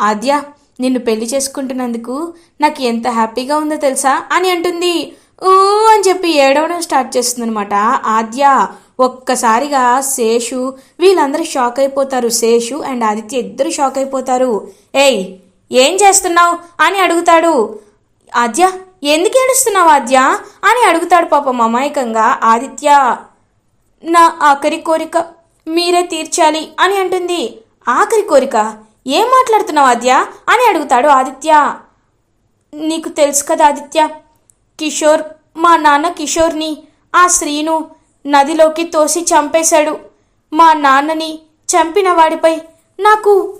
ఆద్య నిన్ను పెళ్ళి చేసుకుంటున్నందుకు నాకు ఎంత హ్యాపీగా ఉందో తెలుసా? అని అంటుంది. ఊ అని చెప్పి ఏడవడం స్టార్ట్ చేస్తుందనమాట ఆద్య ఒక్కసారిగా శేషు వీళ్ళందరూ షాక్ అయిపోతారు. శేషు అండ్ ఆదిత్య ఇద్దరు షాక్ అయిపోతారు. ఏయ్ ఏం చేస్తున్నావు? అని అడుగుతాడు. ఆద్య ఎందుకు ఏడుస్తున్నావు ఆద్య? అని అడుగుతాడు పాపం అమాయకంగా ఆదిత్య. నా ఆఖరి కోరిక మీరే తీర్చాలి అని అంటుంది. ఆఖరి కోరిక? ఏం మాట్లాడుతున్నావు ఆద్య? అని అడుగుతాడు ఆదిత్య. నీకు తెలుసు కదా ఆదిత్య కిషోర్ మా నాన్న కిషోర్ని ఆ శ్రీను నదిలోకి తోసి చంపేశాడు. మా నాన్నని చంపిన వాడిపై నాకు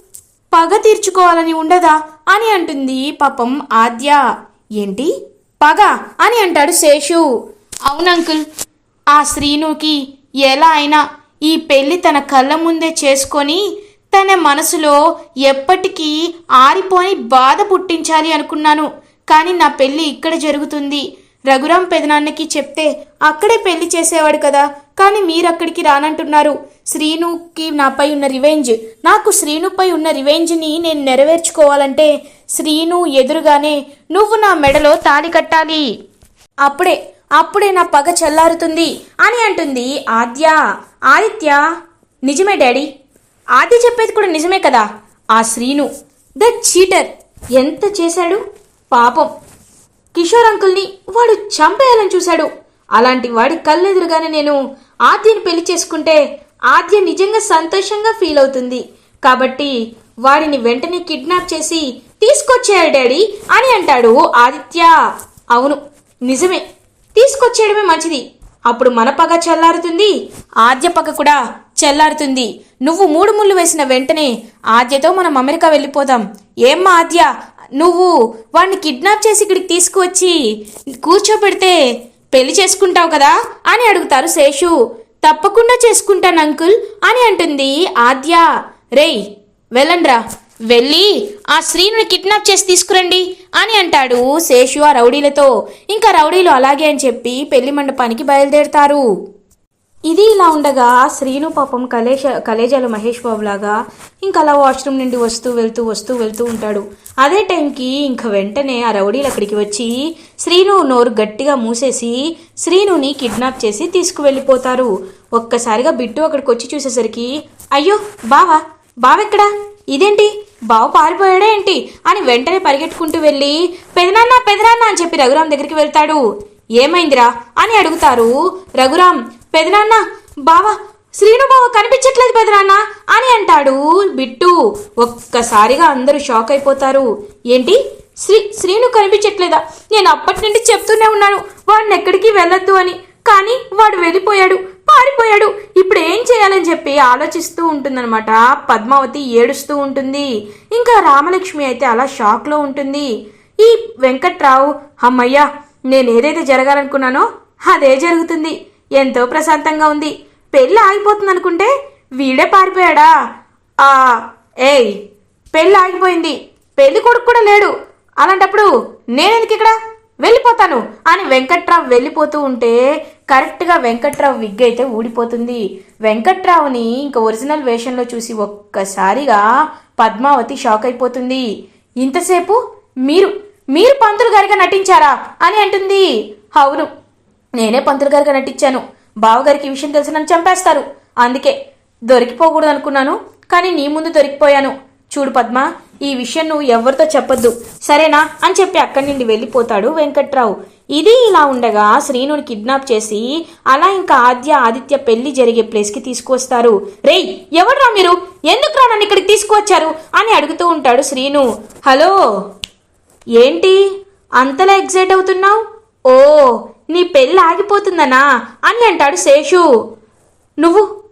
పగ తీర్చుకోవాలని ఉండదా? అని అంటుంది పాపం ఆద్య. ఏంటి? పగ? అని అంటాడు శేషు. అవును అంకుల్ ఆ శ్రీనుకి ఎలా అయినా ఈ పెళ్ళి తన కళ్ళ ముందే చేసుకొని తన మనసులో ఎప్పటికీ ఆరిపోని బాధ పుట్టించాలి అనుకున్నాను. కానీ నా పెళ్ళి ఇక్కడ జరుగుతుంది. రఘురాం పెదనాన్నకి చెప్తే అక్కడే పెళ్ళి చేసేవాడు కదా. కానీ మీరు అక్కడికి రానంటున్నారు. శ్రీనుకి నాపై ఉన్న రివెంజ్ నాకు శ్రీనుపై ఉన్న రివెంజ్ని నేను నెరవేర్చుకోవాలంటే శ్రీను ఎదురుగానే నువ్వు నా మెడలో తాళి కట్టాలి. అప్పుడే అప్పుడే నా పగ చల్లారుతుంది అని అంటుంది ఆద్య. ఆదిత్య నిజమే డాడీ? ఆద్య చెప్పేది కూడా నిజమే కదా? ఆ శ్రీను ద చీటర్. ఎంత చేశాడు? పాపం. కిషోర్ అంకుల్ని వాడు చంపేయాలని చూశాడు. అలాంటి వాడి కళ్ళెదురుగానే నేను ఆద్యని పెళ్ళి చేసుకుంటే ఆద్య నిజంగా సంతోషంగా ఫీల్ అవుతుంది. కాబట్టి వాడిని వెంటనే కిడ్నాప్ చేసి తీసుకొచ్చాడు డాడీ అని అంటాడు ఆదిత్య. అవును నిజమే. తీసుకొచ్చేయడమే మంచిది. అప్పుడు మన పగ చల్లారుతుంది ఆద్య పగ కూడా చెల్లారుతుంది నువ్వు మూడు ముళ్ళు వేసిన వెంటనే ఆద్యతో మనం అమెరికా వెళ్ళిపోదాం. ఏమ్మా ఆద్య? నువ్వు వాడిని కిడ్నాప్ చేసి ఇక్కడికి తీసుకువచ్చి కూర్చోబెడితే పెళ్ళి చేసుకుంటావు కదా? అని అడుగుతారు శేషు. తప్పకుండా చేసుకుంటాను అంకుల్ అని అంటుంది ఆద్య. రేయ్ వెళ్ళండ్రా. వెళ్ళి ఆ శ్రీను కిడ్నాప్ చేసి తీసుకురండి అని అంటాడు శేషు ఆ రౌడీలతో. ఇంకా రౌడీలు అలాగే అని చెప్పి పెళ్ళి మండపానికి బయలుదేరుతారు. ఇది ఇలా ఉండగా శ్రీను పాపం కలేశ కలేజాలు మహేష్ బాబు లాగా ఇంకా అలా వాష్రూమ్ నుండి వస్తూ వెళ్తూ వస్తూ వెళ్తూ ఉంటాడు. అదే టైంకి ఇంక వెంటనే ఆ రౌడీలు అక్కడికి వచ్చి శ్రీను నోరు గట్టిగా మూసేసి శ్రీనుని కిడ్నాప్ చేసి తీసుకువెళ్ళిపోతారు. ఒక్కసారిగా బిట్టు అక్కడికి వచ్చి చూసేసరికి అయ్యో బావా బావెక్కడా? ఇదేంటి? బావ పారిపోయాడా ఏంటి? అని వెంటనే పరిగెట్టుకుంటూ వెళ్ళి పెదనాన్న పెదనాన్న అని చెప్పి రఘురామ్ దగ్గరికి వెళ్తాడు. ఏమైందిరా? అని అడుగుతారు. రఘురామ్ పెదనాన్న బావా శ్రీను బావ కనిపించట్లేదు పెదనాన్న అని అంటాడు బిట్టు. ఒక్కసారిగా అందరూ షాక్ అయిపోతారు. ఏంటి? శ్రీ శ్రీను కనిపించట్లేదా? నేను అప్పటి నుండి చెప్తూనే ఉన్నాను వాడిని ఎక్కడికి వెళ్ళొద్దు అని. కానీ వాడు వెళ్ళిపోయాడు పారిపోయాడు. ఇప్పుడు ఏం చేయాలని చెప్పి ఆలోచిస్తూ ఉంటుందన్నమాట. పద్మావతి ఏడుస్తూ ఉంటుంది. ఇంకా రామలక్ష్మి అయితే అలా షాక్లో ఉంటుంది. ఈ వెంకట్రావు అమ్మయ్యా నేను ఏదైతే జరగాలనుకున్నానో అదే జరుగుతుంది. ఎంతో ప్రశాంతంగా ఉంది. పెళ్ళి ఆగిపోతుంది అనుకుంటే వీడే పారిపోయాడా? ఆ ఏయ్ పెళ్ళి ఆగిపోయింది. పెళ్ళి కొడుకు కూడా లేడు. అలాంటప్పుడు నేనెందుకు ఇక్కడ? వెళ్ళిపోతాను అని వెంకట్రావు వెళ్ళిపోతూ ఉంటే కరెక్ట్గా వెంకట్రావు విగ్ అయితే ఊడిపోతుంది. వెంకట్రావుని ఇంక ఒరిజినల్ వేషంలో చూసి ఒక్కసారిగా పద్మావతి షాక్ అయిపోతుంది. ఇంతసేపు మీరు మీరు పంతులు గారిగా నటించారా అని అంటుంది. అవును నేనే పంతులు గారికి నటించాను. బావగారికి ఈ విషయం తెలిసి నన్ను చంపేస్తారు. అందుకే దొరికిపోకూడదు అనుకున్నాను కానీ నీ ముందు దొరికిపోయాను. చూడు పద్మ ఈ విషయం నువ్వు ఎవరితో చెప్పొద్దు. సరేనా? అని చెప్పి అక్కడి నుండి వెళ్ళిపోతాడు వెంకట్రావు. ఇది ఇలా ఉండగా శ్రీనుని కిడ్నాప్ చేసి అలా ఇంకా ఆద్య ఆదిత్య పెళ్ళి జరిగే ప్లేస్కి తీసుకువస్తారు. రేయ్ ఎవడ్రా మీరు? ఎందుకు రా నన్ను ఇక్కడికి తీసుకువచ్చారు? అని అడుగుతూ ఉంటాడు శ్రీను. హలో? ఏంటి? అంతలా ఎగ్జైట్ అవుతున్నావు? ఓ నీ పెళ్ళి ఆగిపోతుందనా? అని అంటాడు శేషు. నువ్వు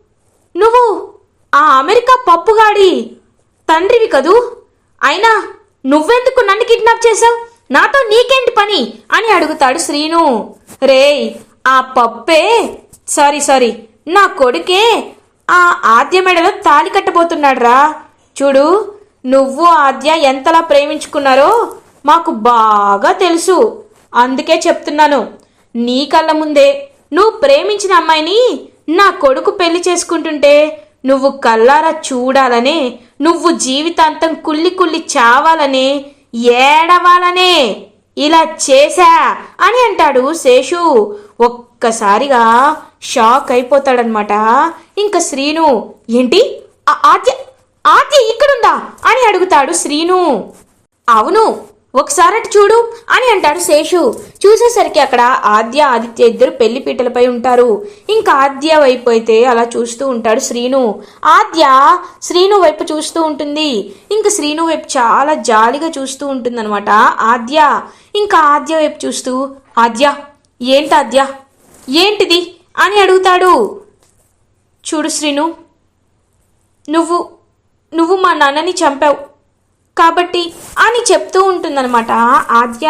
నువ్వు ఆ అమెరికా పప్పుగాడి తండ్రివి కదూ? అయినా నువ్వెందుకు నన్ను కిడ్నాప్ చేశావు? నాతో నీకేంటి పని? అని అడుగుతాడు శ్రీను. రేయ్ ఆ పప్పే సారీ సారీ నా కొడుకే ఆ ఆద్య మెడలో తాలి కట్టబోతున్నాడురా. చూడు నువ్వు ఆద్య ఎంతలా ప్రేమించుకున్నారో మాకు బాగా తెలుసు. అందుకే చెప్తున్నాను. నీ కళ్ళ ముందే నువ్వు ప్రేమించిన అమ్మాయిని నా కొడుకు పెళ్ళి చేసుకుంటుంటే నువ్వు కల్లారా చూడాలనే నువ్వు జీవితాంతం కుల్లి కుల్లి చావాలనే ఏడవాలనే ఇలా చేశా అని అంటాడు శేషు. ఒక్కసారిగా షాక్ అయిపోతాడనమాట ఇంకా శ్రీను ఏంటి? ఆద్య ఆద్య ఇక్కడుందా? అని అడుగుతాడు శ్రీను. అవును ఒకసారి చూడు అని అంటాడు శేషు. చూసేసరికి అక్కడ ఆద్య ఆదిత్య ఇద్దరు పెళ్ళి పీటలపై ఉంటారు. ఇంకా ఆద్య వైపు అయితే అలా చూస్తూ ఉంటాడు శ్రీను. ఆద్య శ్రీను వైపు చూస్తూ ఉంటుంది. ఇంకా శ్రీను వైపు చాలా జాలిగా చూస్తూ ఉంటుందన్నమాట ఆద్య. ఇంకా ఆద్య వైపు చూస్తూ ఆద్య ఏంటి ఆద్య? ఏంటిది? అని అడుగుతాడు. చూడు శ్రీను నువ్వు నువ్వు మా నాన్నని చంపావు. కాబట్టి అని చెప్తూ ఉంటుందన్నమాట. ఆద్య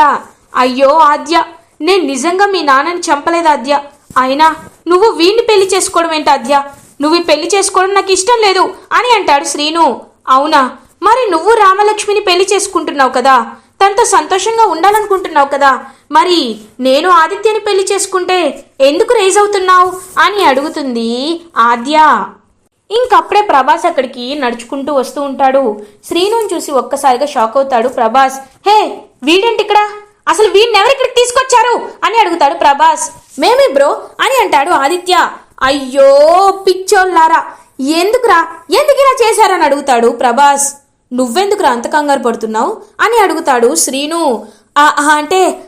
అయ్యో ఆద్య నేను నిజంగా మీ నాన్నని చంపలేదు ఆద్య. అయినా నువ్వు వీణ్ణి పెళ్ళి చేసుకోవడం ఏంటి ఆద్య? నువ్వు పెళ్ళి చేసుకోవడం నాకు ఇష్టం లేదు అని అంటాడు శ్రీను. అవునా? మరి నువ్వు రామలక్ష్మిని పెళ్ళి చేసుకుంటున్నావు కదా? తనతో సంతోషంగా ఉండాలనుకుంటున్నావు కదా? మరి నేను ఆదిత్యని పెళ్ళి చేసుకుంటే ఎందుకు రేజ్ అవుతున్నావు అని అడుగుతుంది ఆద్య. ఇంకప్పుడే ప్రభాస్ అక్కడికి నడుచుకుంటూ వస్తూ ఉంటాడు. శ్రీనుని చూసి ఒక్కసారిగా షాక్ అవుతాడు ప్రభాస్. హే వీడేంటి ఇక్కడ అసలు వీడిని ఎవరు ఇక్కడికి తీసుకొచ్చారు? అని అడుగుతాడు ప్రభాస్. మేమే బ్రో అని అంటాడు ఆదిత్య. అయ్యో పిచ్చోళ్ళారా. ఎందుకురా? ఎందుకు ఇలా చేశారని అడుగుతాడు ప్రభాస్. నువ్వెందుకురా అంత కంగారు పడుతున్నావు? అని అడుగుతాడు శ్రీను. అంటే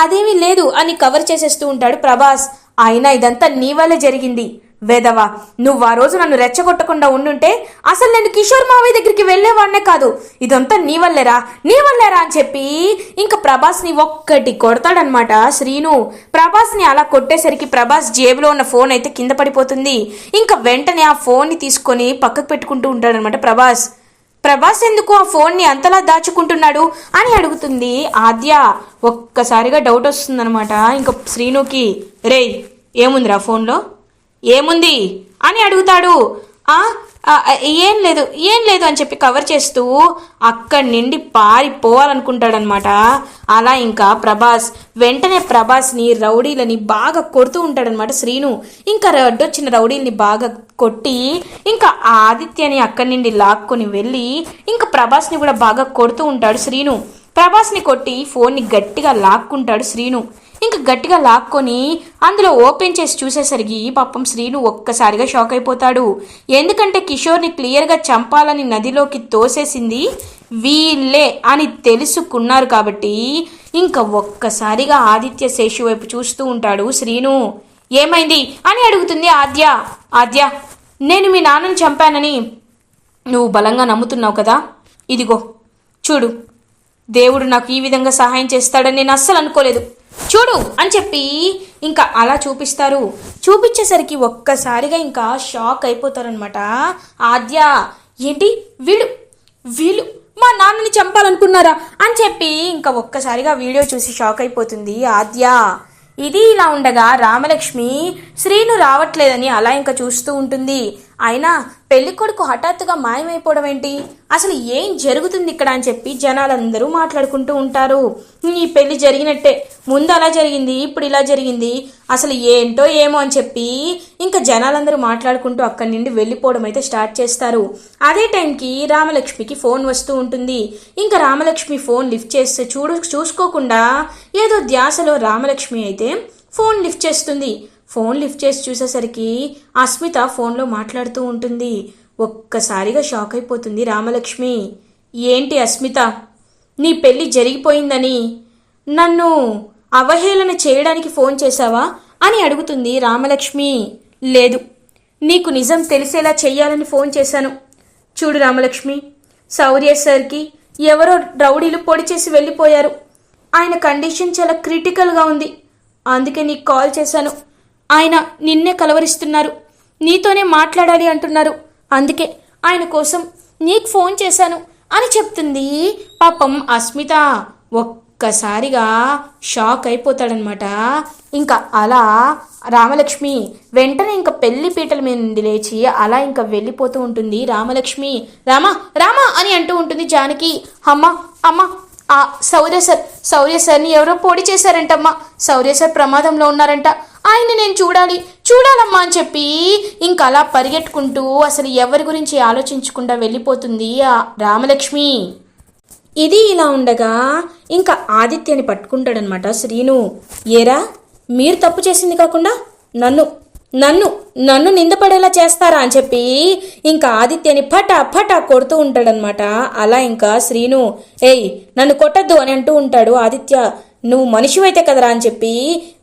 అదేమీ లేదు అని కవర్ చేసేస్తూ ఉంటాడు ప్రభాస్. అయినా ఇదంతా నీ వల్లే జరిగింది. వేదవా నువ్వు ఆ రోజు నన్ను రెచ్చగొట్టకుండా ఉండుంటే అసలు నేను కిషోర్ మావయ్య దగ్గరికి వెళ్ళేవాడినే కాదు. ఇదంతా నీ వల్లేరా? నీ వల్లేరా అని చెప్పి ఇంకా ప్రభాస్ని ఒక్కటి కొడతాడనమాట శ్రీను. ప్రభాస్ని అలా కొట్టేసరికి ప్రభాస్ జేబులో ఉన్న ఫోన్ అయితే కింద పడిపోతుంది. ఇంకా వెంటనే ఆ ఫోన్ని తీసుకొని పక్కకు పెట్టుకుంటూ ఉంటాడనమాట ప్రభాస్. ప్రభాస్ ఎందుకు ఆ ఫోన్ని అంతలా దాచుకుంటున్నాడు అని అడుగుతుంది ఆద్య. ఒక్కసారిగా డౌట్ వస్తుందనమాట ఇంకా శ్రీనుకి. రే ఏముందిరా ఫోన్లో? ఏముంది? అని అడుగుతాడు. ఆ ఏం లేదు ఏం లేదు అని చెప్పి కవర్ చేస్తూ అక్కడి నుండి పారిపోవాలనుకుంటాడనమాట అలా ఇంకా ప్రభాస్ వెంటనే ప్రభాస్ని రౌడీలని బాగా కొడుతూ ఉంటాడనమాట శ్రీను. ఇంకా అడ్డొచ్చిన రౌడీల్ని బాగా కొట్టి ఇంకా ఆ ఆదిత్యని అక్కడి నుండి లాక్కొని వెళ్ళి ఇంకా ప్రభాస్ని కూడా బాగా కొడుతూ ఉంటాడు శ్రీను. ప్రభాస్ని కొట్టి ఫోన్ని గట్టిగా లాక్కుంటాడు శ్రీను. ఇంక గట్టిగా లాక్కొని అందులో ఓపెన్ చేసి చూసేసరికి పాపం శ్రీను ఒక్కసారిగా షాక్ అయిపోతాడు. ఎందుకంటే కిషోర్ని క్లియర్గా చంపాలని నదిలోకి తోసేసింది వీళ్ళే అని తెలుసుకున్నారు కాబట్టి ఇంకా ఒక్కసారిగా ఆదిత్య శేషు వైపు చూస్తూ ఉంటాడు శ్రీను. ఏమైంది? అని అడుగుతుంది ఆద్య. ఆద్య నేను మీ నాన్నని చంపానని నువ్వు బలంగా నమ్ముతున్నావు కదా? ఇదిగో చూడు. దేవుడు నాకు ఈ విధంగా సహాయం చేస్తాడని నేను అస్సలు అనుకోలేదు. చూడు అని చెప్పి ఇంకా అలా చూపిస్తారు. చూపించేసరికి ఒక్కసారిగా ఇంకా షాక్ అయిపోతారనమాట ఆద్య ఏంటి? వీడు వీళ్ళు మా నాన్నని చంపాలనుకున్నారా? అని చెప్పి ఇంకా ఒక్కసారిగా వీడియో చూసి షాక్ అయిపోతుంది ఆద్య. ఇది ఇలా ఉండగా రామలక్ష్మి శ్రీను రావట్లేదని అలా ఇంకా చూస్తూ ఉంటుంది. అయినా పెళ్ళి కొడుకు హఠాత్తుగా మాయమైపోవడం ఏంటి? అసలు ఏం జరుగుతుంది ఇక్కడ అని చెప్పి జనాలందరూ మాట్లాడుకుంటూ ఉంటారు. ఈ పెళ్ళి జరిగినట్టే. ముందు అలా జరిగింది ఇప్పుడు ఇలా జరిగింది. అసలు ఏంటో ఏమో అని చెప్పి ఇంకా జనాలందరూ మాట్లాడుకుంటూ అక్కడి నుండి వెళ్ళిపోవడం అయితే స్టార్ట్ చేస్తారు. అదే టైంకి రామలక్ష్మికి ఫోన్ వస్తూ ఉంటుంది. ఇంకా రామలక్ష్మి ఫోన్ లిఫ్ట్ చేస్తే చూడు చూసుకోకుండా ఏదో ధ్యాసలో రామలక్ష్మి అయితే ఫోన్ లిఫ్ట్ చేస్తుంది. ఫోన్ లిఫ్ట్ చేసి చూసేసరికి అస్మిత ఫోన్లో మాట్లాడుతూ ఉంటుంది. ఒక్కసారిగా షాక్ అయిపోతుంది రామలక్ష్మి. ఏంటి అస్మిత? నీ పెళ్ళి జరిగిపోయిందని. నన్ను అవహేళన చేయడానికి ఫోన్ చేశావా? అని అడుగుతుంది రామలక్ష్మి. లేదు నీకు నిజం తెలిసేలా చెయ్యాలని ఫోన్ చేశాను. చూడు రామలక్ష్మి సౌర్య సార్కి ఎవరో రౌడీలు పొడి చేసి వెళ్ళిపోయారు. ఆయన కండిషన్ చాలా క్రిటికల్గా ఉంది. అందుకే నీకు కాల్ చేశాను. ఆయన నిన్నే కలవరిస్తున్నారు. నీతోనే మాట్లాడాలి అంటున్నారు. అందుకే ఆయన కోసం నీకు ఫోన్ చేశాను అని చెప్తుంది పాపం అస్మిత. ఒక్కసారిగా షాక్ అయిపోతాడనమాట ఇంకా అలా రామలక్ష్మి వెంటనే ఇంకా పెళ్ళి పీటల మీద నుండి లేచి అలా ఇంకా వెళ్ళిపోతూ ఉంటుంది రామలక్ష్మి. రామ రామ అని అంటూ ఉంటుంది జానకి. అమ్మ అమ్మ ఆ సౌర్య సార్ సౌర్య సార్ని ఎవరో పొడి చేశారంటమ్మా. సౌర్య సార్ ప్రమాదంలో ఉన్నారంట. ఆయన నేను చూడాలి చూడాలమ్మా అని చెప్పి ఇంకా అలా పరిగెట్టుకుంటూ అసలు ఎవరి గురించి ఆలోచించకుండా వెళ్ళిపోతుంది ఆ రామలక్ష్మి. ఇది ఇలా ఉండగా ఇంకా ఆదిత్యని పట్టుకుంటాడనమాట శ్రీను. ఏరా మీరు తప్పు చేసింది కాకుండా నన్ను నన్ను నన్ను నిందపడేలా చేస్తారా అని చెప్పి ఇంకా ఆదిత్యని ఫటా ఫటా కొడుతూ ఉంటాడనమాట అలా ఇంకా శ్రీను ఏయ్ నన్ను కొట్టద్దు అని అంటూ ఉంటాడు ఆదిత్య. నువ్వు మనిషివైతే కదరా అని చెప్పి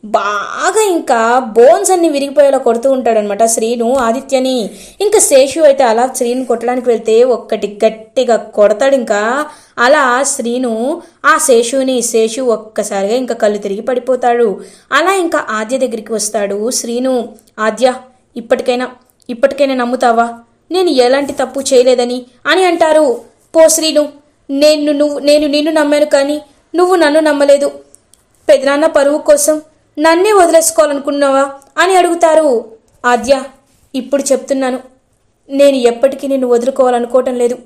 బాగా ఇంకా బోన్స్ అన్ని విరిగిపోయేలా కొడుతూ ఉంటాడనమాట శ్రీను ఆదిత్యని. ఇంకా శేషు అయితే అలా శ్రీను కొట్టడానికి వెళ్తే ఒక్కటి గట్టిగా కొడతాడు ఇంకా. అలా శ్రీను ఆ శేషుని శేషు ఒక్కసారిగా ఇంకా కళ్ళు తిరిగి పడిపోతాడు. అలా ఇంకా ఆద్య దగ్గరికి వస్తాడు శ్రీను. ఆద్య ఇప్పటికైనా ఇప్పటికైనా నమ్ముతావా? నేను ఎలాంటి తప్పు చేయలేదని అని అంటారు. పో శ్రీను నేను నువ్వు నేను నిన్ను నమ్మాను కానీ నువ్వు నన్ను నమ్మలేదు. పెదనాన్న పరువు కోసం నన్నే వదిలేసుకోవాలనుకున్నావా అని అడుగుతారు. ఆద్య ఇప్పుడు చెప్తున్నాను. నేను ఎప్పటికీ నిన్ను వదులుకోవాలనుకోవటం లేదు.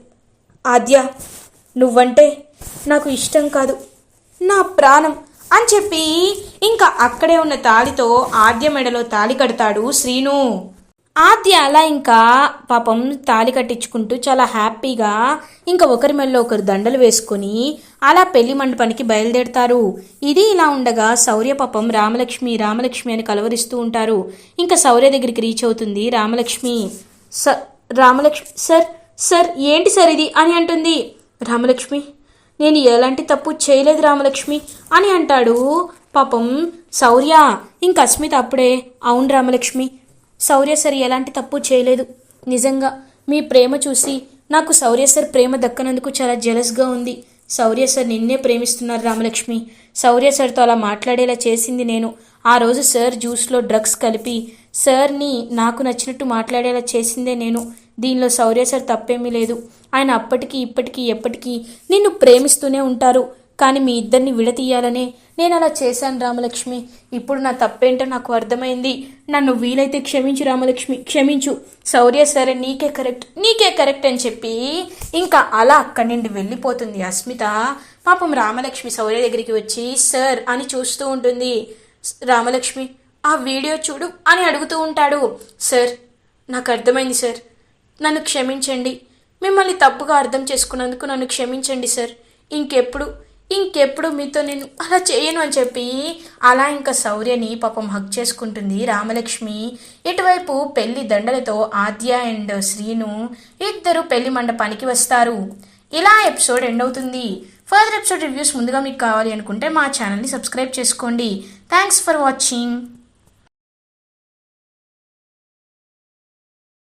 ఆద్య నువ్వంటే నాకు ఇష్టం కాదు. నా ప్రాణం అని చెప్పి ఇంకా అక్కడే ఉన్న తాళితో ఆద్య మెడలో తాళి కడతాడు శ్రీను. ఆద్య అలా ఇంకా పాపం తాళి కట్టించుకుంటూ చాలా హ్యాపీగా ఇంకా ఒకరి మెల్ల ఒకరు దండలు వేసుకొని అలా పెళ్ళి మండపానికి బయలుదేరతారు. ఇది ఇలా ఉండగా శౌర్య పాపం రామలక్ష్మి రామలక్ష్మి అని కలవరిస్తూ ఉంటారు. ఇంకా శౌర్య దగ్గరికి రీచ్ అవుతుంది రామలక్ష్మి. స రామలక్ష్మి సార్ సార్ ఏంటి సార్ ఇది? అని అంటుంది. రామలక్ష్మి నేను ఎలాంటి తప్పు చేయలేదు రామలక్ష్మి అని అంటాడు పాపం శౌర్య. ఇంక అస్మిత అప్పుడే అవును రామలక్ష్మి సౌర్యసర్ ఎలాంటి తప్పు చేయలేదు. నిజంగా మీ ప్రేమ చూసి నాకు సౌర్యసర్ ప్రేమ దక్కనందుకు చాలా జెలస్గా ఉంది. శౌర్య నిన్నే ప్రేమిస్తున్నారు రామలక్ష్మి. శౌర్య సార్తో అలా మాట్లాడేలా చేసింది నేను. ఆ రోజు సార్ జ్యూస్లో డ్రగ్స్ కలిపి సార్ని నాకు నచ్చినట్టు మాట్లాడేలా చేసిందే నేను. దీనిలో శౌర్య సార్ తప్పేమీ లేదు. ఆయన అప్పటికి ఇప్పటికీ ఎప్పటికీ నిన్ను ప్రేమిస్తూనే ఉంటారు. కానీ మీ ఇద్దరిని విడతీయాలనే నేను అలా చేశాను రామలక్ష్మి. ఇప్పుడు నా తప్పేంటో నాకు అర్థమైంది. నన్ను వీలైతే క్షమించు రామలక్ష్మి. క్షమించు. శౌర్య సరే నీకే కరెక్ట్. నీకే కరెక్ట్ అని చెప్పి ఇంకా అలా అక్కడి నుండి వెళ్ళిపోతుంది అస్మిత. పాపం రామలక్ష్మి శౌర్య దగ్గరికి వచ్చి సార్ అని చూస్తూ ఉంటుంది. రామలక్ష్మి ఆ వీడియో చూడు అని అడుగుతూ ఉంటాడు. సార్ నాకు అర్థమైంది సార్. నన్ను క్షమించండి. మిమ్మల్ని తప్పుగా అర్థం చేసుకున్నందుకు నన్ను క్షమించండి సార్. ఇంకెప్పుడు ఇంకెప్పుడు మీతో నేను అలా చేయను అని చెప్పి అలా ఇంకా శౌర్యని పాపం హక్ చేసుకుంటుంది రామలక్ష్మి. ఇటువైపు పెళ్ళి దండలతో ఆద్య అండ్ శ్రీను ఇద్దరు పెళ్ళి మండపానికి వస్తారు. ఇలా ఎపిసోడ్ ఎండ్ అవుతుంది. ఫర్దర్ ఎపిసోడ్ రివ్యూస్ ముందుగా మీకు కావాలి అనుకుంటే మా ఛానల్ని సబ్స్క్రైబ్ చేసుకోండి. Thanks for watching.